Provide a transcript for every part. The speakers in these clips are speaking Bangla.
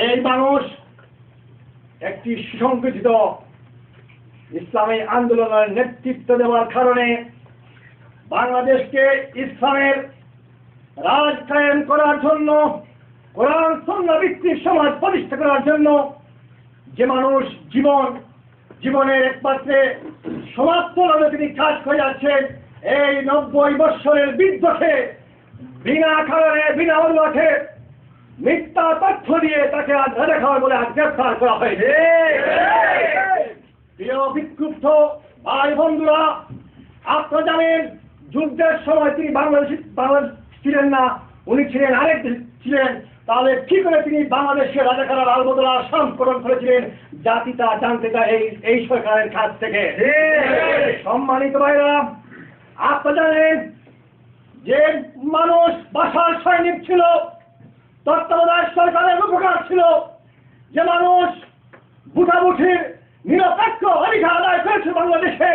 এই মানুষ একটি সুসংগঠিত ইসলামী আন্দোলনের নেতৃত্ব দেওয়ার কারণে বাংলাদেশকে ইসলামের রাজ করার জন্য, কোরআন সন্না ভিত্তিক সমাজ প্রতিষ্ঠা করার জন্য যে মানুষ জীবন, জীবনের একমাত্রে সমাপ্ত নামে তিনি কাজ করে যাচ্ছেন, এই নব্বই বৎসরের বৃদ্ধকে বিনা কারণে, বিনা উল্লাখে মিথ্যা তথ্য দিয়ে তাকে আজ দেখা বলে আজ গ্রেফতার করা হয়েছে। প্রিয় বিক্ষুব্ধ ভাই বন্ধুরা, আপনারা জানেন, যুদ্ধের সময় তিনি বাংলাদেশ বাংলাদেশ ছিলেন না, উনি ছিলেন আরেক ছিলেন। তাহলে কি করে তিনি বাংলাদেশের রাজাকার আলবদলা সংস্করণ করেছিলেন? জাতি তা জানতে চায় এই এই সরকারের কাছ থেকে। সম্মানিত ভাইরা, আপনারা জানেন যে মানুষ বাসার সৈনিক ছিল। তত্ত্বাবধায়ক সরকারের উপকার ছিল যে মানুষ বুটাবুটির নিরপেক্ষ অধিকার আদায় করেছে বাংলাদেশে।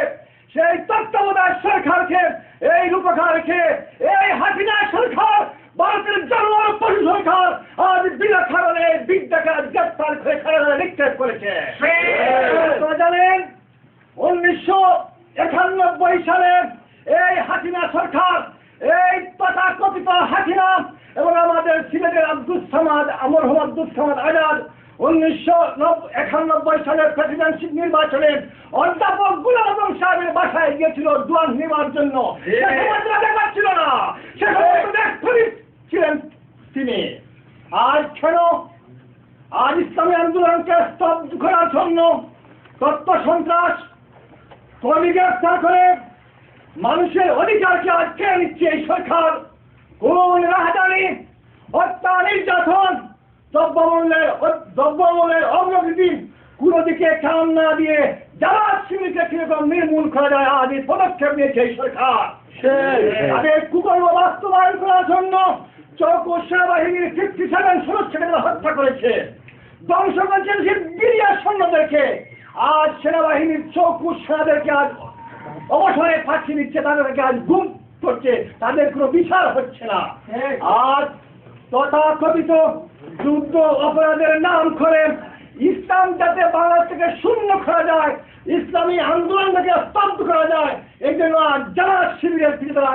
সেই তত্ত্বাবধায়ক সরকারকে, এই রূপকারকে, এই হাসিনা সরকার, ভারতের জনগণ পশু সরকার আজ বিনা কারণে বিদ্যাকে গ্রেফতার করে কারাগারে নিক্ষেপ করেছে। জানেন, উনিশশো একানব্বই সালে এই হাসিনা সরকার, এই তথাকথিত হাসিনা এবং আমাদের সিলেটের আব্দুল সামাদ আমর হম আব্দুল সামাদ আজাদ উনিশশো একানব্বই সালের প্রেসিডেন্টশিপ নির্বাচনে অধ্যাপক গুলাম আজম সাহেবের বাসায় গিয়েছিল দুয়ান নেওয়ার জন্য। ছিল না। সে ছিলেন তিনি। আজ কেন? আজ ইসলামী আন্দোলনকে স্তব্ধ করার জন্য তত্ত্ব সন্ত্রাস কর্মী গ্রেফতার করে মানুষের অধিকারকে আজ কেড়ে নিচ্ছে এই সরকার। কোন রাহাজানি হত্যা নির্যাতন দ্রব্যমূল্যের দ্রব্যমূল্যের অগ্রগতি কোনো দিকে কান না দিয়ে যারা শিবিরকে কীরকম নির্মূল করা যায় আজ এই পদক্ষেপ নিয়েছে এই সরকার। তাদের কুকর্ম বাস্তবায়ন করার জন্য চৌকো সেনাবাহিনীর ফিফটি সেভেন সদস্যকে হত্যা করেছে। ধ্বংস করেছেন সে বিরিয়ার সৈন্যদেরকে। আজ সেনাবাহিনীর চৌকুশ সেনাদেরকে আজ অবসরে পাঠিয়ে দিচ্ছে তাদেরকে আজ গুম করছে তাদের কোনো বিচার হচ্ছে না। আজ তথাকথিত যুদ্ধ অপরাধের নাম করে ইসলাম যাতে বাংলাদেশ থেকে শূন্য করা যায় ইসলামী আন্দোলনটাকে স্তব্ধ করা যায় এই জন্য আজ যারা শিবিরের থেকে তারা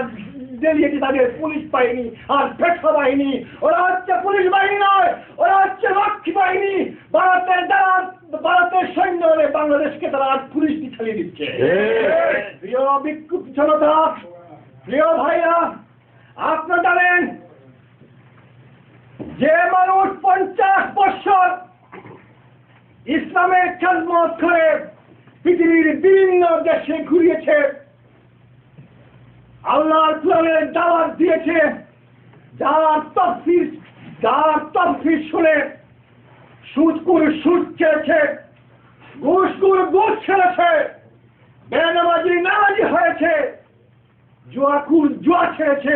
দেলিয়েছে তাদের পুলিশ বাহিনী আর পেট্রো বাহিনী। ওরা হচ্ছে পুলিশ বাহিনী নয় ওরা হচ্ছে রক্ষী বাহিনী। ভারতের যারা ভারতের সৈন্য হলে বাংলাদেশকে তারা আজ পুলিশ দিয়ে চালিয়ে দিচ্ছে। প্রিয় বিক্ষুব্ধ জনতা প্রিয় ভাইরা আপনারা জানেন যে মানুষ পঞ্চাশ বছর ইসলামের খেদমত করে পৃথিবীর বিভিন্ন দেশে ঘুরিয়েছে, আল্লাহর কোরআনের দাওয়াত দিয়েছে, যার তফসির যার তফসির শুনে সুদকুর সুদ চেয়েছে ঘুষকুর ঘুষ ছেড়েছে বেনামাজি নামাজি হয়েছে। জুয়াকুর জুয়া ছেড়েছে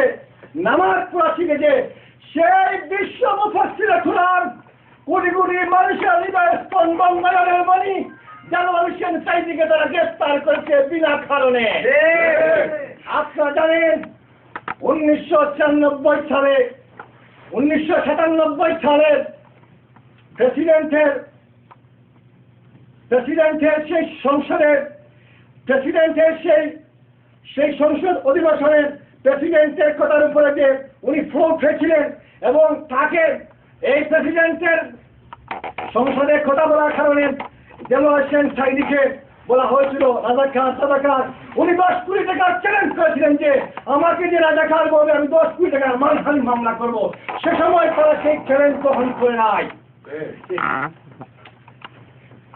নামাজ পড়া শিখেছে। সেই বিশ্ব মুফাসিরা কোরআন কোটি কোটি মানুষের হৃদয় স্পন্দন নয়নের মণি যেন মানুষের চাইদিকে তারা গ্রেফতার করেছে বিনা কারণে। আপনারা জানেন উনিশশো ছিয়ানব্বই সালে উনিশশো সাতানব্বই সালের প্রেসিডেন্টের প্রেসিডেন্টের সেই সংসদের প্রেসিডেন্টের সেই সেই সংসদ অধিবেশনের প্রেসিডেন্টের কথার উপরে যে উনি ফ্লোট হয়েছিলেন এবং তাকে এই প্রেসিডেন্টের সংসদে কথা বলার কারণে হোসেন সাইদিকে বলা হয়েছিল রাজা খান সাদা খান। উনি দশ কোটি টাকার চ্যালেঞ্জ করেছিলেন যে আমাকে যে রাজা খান বলবে আমি দশ কোটি টাকার মানহানি মামলা করব। সে সময় তারা সেই চ্যালেঞ্জ গ্রহণ করে নাই।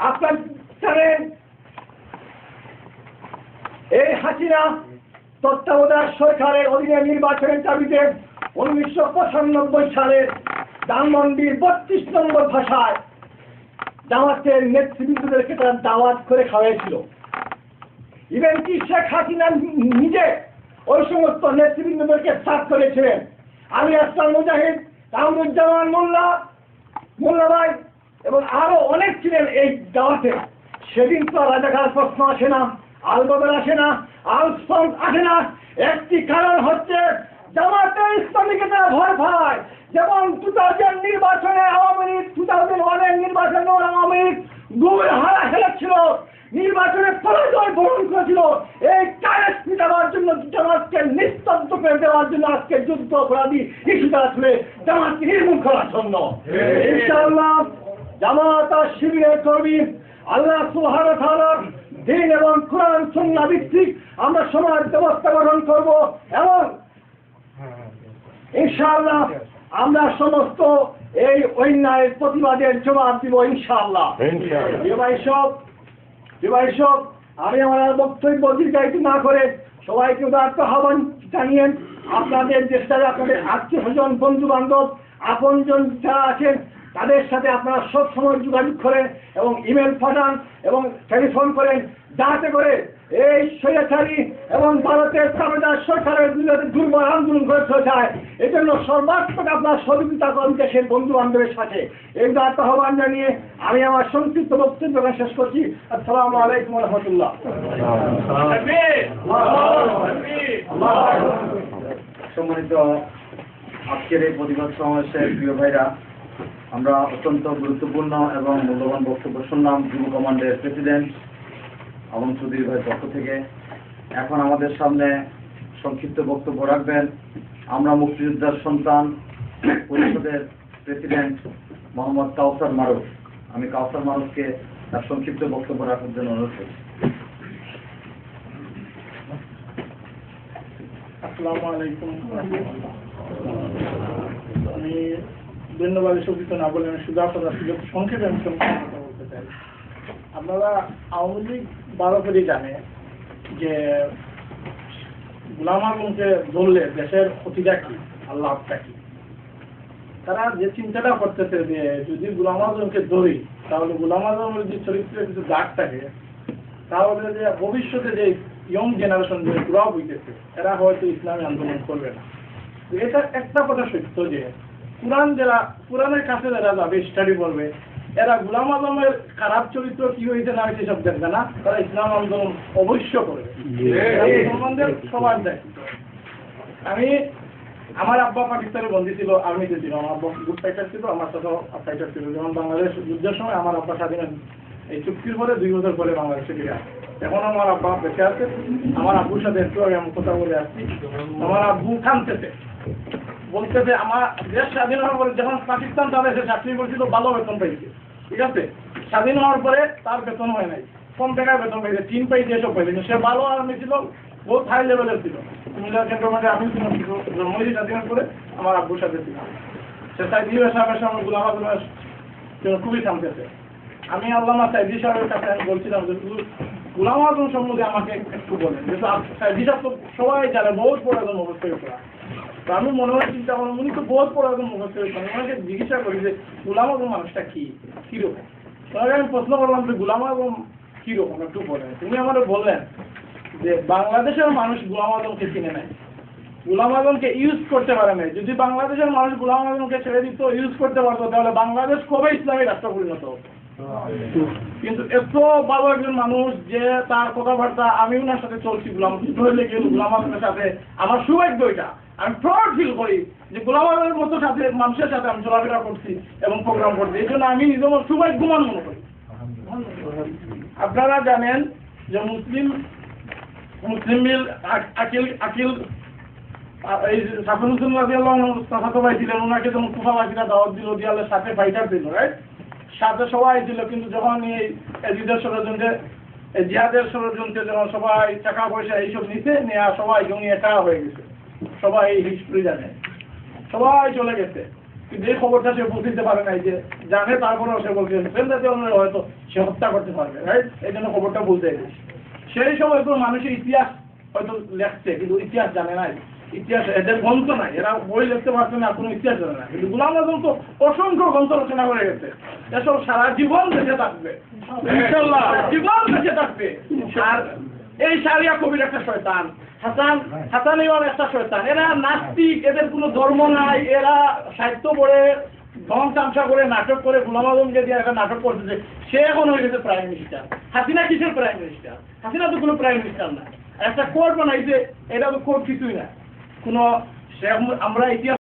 আপনার জানেন এই হাসিনা তত্ত্বাবধায়ক সরকারের অধীনে নির্বাচনের দাবিতে উনিশশো পঁচানব্বই সালের ধানমন্ডির বত্রিশ নম্বর ভাষায় জামাতের নেতৃবৃন্দদেরকে তারা দাওয়াত করে খাওয়াইছিল। ইভেন কি শেখ হাসিনা নিজে ওই সমস্ত নেতৃবৃন্দদেরকে সাফ করেছিলেন। আমি আসলাম মুজাহিদ কামরুজ্জামান মোল্লা মোল্লা ভাই এবং আরও অনেক ছিলেন এই দাওয়াতে। সেদিন তো রাজাকার প্রশ্ন আসে না। আলবদল আসে না আলসফন্দ আসে না। একটি কারণ হচ্ছে জামাতে ইসলামীকে তারা ভয় পায়। যেমন টু থাউজেন্ড নির্বাচনে আওয়ামী লীগ টু থাউজেন্ড ওয়ানের নির্বাচনে আওয়ামী লীগ গুমের হারা খেলেছিল। নির্বাচনে পরাজয় বরণ করেছিল। এই কায়েস মিটাবার জন্য জামাতকে নিস্তব্ধ করে দেওয়ার জন্য আজকে যুদ্ধ অপরাধী ইস্যু তারা তুলে জামাতকে নির্মূল করার জন্য। ইনশাআল্লাহ জামাত আর শিবিরের কর্মী আল্লাহ সুহার থালার দিন এবং কোরআন সুন্নাহ ভিত্তিক আমরা সমাজ ব্যবস্থা গঠন করব এবং ইনশাআল্লাহ আমরা সমস্ত এই অন্যায়ের প্রতিবাদের জবাব দিব ইনশাআল্লাহ। বিবাহ সব বিবাহ সব আমি আমার বক্তব্য দীর্ঘায়িত না করে সবাইকে উদার্ত আহ্বান জানিয়েন আপনাদের দেশটারে আপনাদের আত্মীয় স্বজন বন্ধু বান্ধব আপনজন যারা আছেন তাদের সাথে আপনারা সব সময় যোগাযোগ করেন এবং ইমেল পাঠান এবং টেলিফোন করেন, যাতে করে এই স্বৈরাচারী এবং ভারতের তাবেদার সরকারের বিরুদ্ধে দুর্বল আন্দোলন করে চলেছে এই জন্য সর্বাত্মক আপনার সহযোগিতা করেন দেশের বন্ধু বান্ধবের সাথে। এই দাঁত আহ্বান জানিয়ে আমি আমার সংক্ষিপ্ত বক্তব্য শেষ করছি। আসসালামু আলাইকুম রহমতুল্লাহ। সম্মানিত আজকের এই প্রতিবাদ সমাবেশের প্রিয় ভাইরা আমরা অত্যন্ত গুরুত্বপূর্ণ এবং মূল্যবান বক্তব্য শুনলাম যুব কমান্ডের প্রেসিডেন্ট আলম চৌধুরী ভাইয়ের পক্ষ থেকে। এখন আমাদের সামনে সংক্ষিপ্ত বক্তব্য রাখবেন। আমরা মুক্তিযোদ্ধার সন্তান, পরিষদের প্রেসিডেন্ট মোহাম্মদ কাউসার মারুফ। আমি কাউসার মারুফকে তার সংক্ষিপ্ত বক্তব্য রাখার জন্য অনুরোধ করছি। আসসালামু আলাইকুম। আমি ধন্যবাদ এসব না বলে আমি শুধু আপনারা সুযোগ সংক্ষেপে আমি কথা বলতে চাই। আপনারা আওয়ামী লীগ ভালো করে জানে যে গুলাম আজমকে ধরলে দেশের ক্ষতিটা কি আর লাভটা কি? তারা যে চিন্তাটা করতেছে যে যদি গুলাম আজমকে ধরি, তাহলে গুলাম আজমের যে চরিত্রে কিছু দাগ থাকে, তাহলে যে ভবিষ্যতে যে ইয়ং জেনারেশন যে গ্রো হইতেছে, এরা হয়তো ইসলামী আন্দোলন করবে না। এটা একটা কথা সত্য যে কোরআন যারা কোরআনের কাছে যারা যাবে স্টাডি করবে এরা গুলাম আজমের খারাপ চরিত্র কি হয়েছে না হয়েছে সব দেখবে না তারা ইসলাম আন্দোলন অবশ্য করবে। মুসলমানদের সবার দায়িত্ব আমি আমার আব্বা পাকিস্তানে বন্দী ছিল আর্মিতে ছিল আমার আব্বা গুড ফাইটার ছিল আমার সাথে ফাইটার ছিল। যেমন বাংলাদেশ যুদ্ধের সময় আমার আব্বা স্বাধীন এই চুক্তির পরে দুই বছর পরে বাংলাদেশে ফিরে আসে। এখন আমার আব্বা বেঁচে আছে আমার আব্বুর সাথে একটু আমি কথা বলে আসছি। আমার আব্বু কানতেছে বলতেছে আমার দেশ স্বাধীন হওয়ার পরে যখন পাকিস্তান তাহলে সে চাকরি করছিল ভালো বেতন পাইছে। ঠিক আছে? স্বাধীন হওয়ার পরে তার বেতন হয় নাই। কম টাকার বেতন পাইছে তিন পাইছে, এসব পাইছে। সে ভালো আর্মি ছিল, বহুত হাই লেভেলের ছিল। মিলার ক্যান্টনমেন্টে আমি ছিলাম জন্মদিন স্বাধীনের পরে আমার আব্বুর সাথে ছিলাম সে সাইদি সাহেবের সঙ্গে গুলাম খুবই কামতেছে আমি আল্লামা সাইদি সাহেবের কাছে আমি বলছিলাম যে গুলাম আজম সম্বন্ধে আমাকে একটু বলেন। যেহেতু সাইদি সাহেব তো সবাই জানে, বহুত বড় একজন করা আমি মনে হয় চিন্তা করলাম উনি তো বহুত বড় একজন মুখস্থ করেছেন ওনাকে জিজ্ঞাসা করি যে, গুলাম আজম মানুষটা কি? কীরকম তাহলে আমি প্রশ্ন করলাম যে, গুলাম আজম কীরকম একটু বলেন। তুমি আমাদের বললেন যে, বাংলাদেশের মানুষ গুলাম আজমকে চিনে নেয় গুলাম আজমকে ইউজ করতে পারে নাই। যদি বাংলাদেশের মানুষ গুলাম আজমকে ছেড়ে দিত ইউজ করতে পারতো, তাহলে বাংলাদেশ কবে ইসলামী রাষ্ট্র পরিণত কিন্তু এত ভালো একজন মানুষ যে, তার কথাবার্তা আমি ওনার সাথে চলছি গুলাম ধরলে গেল গুলাম আজমের সাথে আমার সৌভাগ্য এটা? আমি প্রাউড ফিল করি যে আজমের মতো সাথে, মানুষের সাথে আমি চলাফেরা করছি এবং প্রোগ্রাম করছি। এই জন্য আমি নিজে আমার সৌভাগ্যমান মনে করি। আপনারা জানেন যে মুসলিম মুসলিম মিল আকিল আকিল এই সাফর হুসেন রাজি আল্লাহ চাচাতো ভাই ছিলেন ওনাকে যখন কুফা বাসীরা দাওয়াত দিল, দিয়ালে সাথে ফাইটার দিল রাইট সাথে সবাই ছিল কিন্তু যখন এই এজিদের ষড়যন্ত্রে, এই জিহাদের ষড়যন্ত্রে যখন সবাই টাকা পয়সা এইসব নিতে নেওয়া সবাই জমি একা হয়ে গেছে। সবাই হিস্ট্রি জানে। সবাই চলে গেছে। কিন্তু এই খবরটা সে পৌঁছতে পারে নাই যে জানে, তারপরেও সে বলছে ফেলতে হয়তো সে হত্যা করতে পারবে রাইট এই জন্য খবরটা বলতে গেছে। সেই সময় তো মানুষের ইতিহাস হয়তো লেখছে, কিন্তু ইতিহাস জানে নাই। ইতিহাস এদের গ্রন্থ নাই। এরা বই লিখতে পারছে না, কোনো ইতিহাস জানে না। কিন্তু গুলাম আজম তো অসংখ্য গ্রন্থ রচনা করে গেছে। এসব সারা জীবন বেঁচে থাকবে। জীবন বেঁচে থাকবে। আর এই সারিয়া কবির একটা শয়তান। হাসান হাসান ইমাম একটা শয়তান এরা নাস্তিক এদের কোনো ধর্ম নাই এরা সাহিত্য পড়ে ধন তামসা করে নাটক করে গুলাম আজমকে দিয়ে একটা নাটক করতেছে। সে এখন হয়ে গেছে প্রাইম মিনিস্টার হাসিনা কিসের প্রাইম মিনিস্টার হাসিনা তো কোনো প্রাইম মিনিস্টার না একটা কোর্ট বানাইছে এটা তো কোর্ট কিছুই না কোনো আমরা ইতিহাস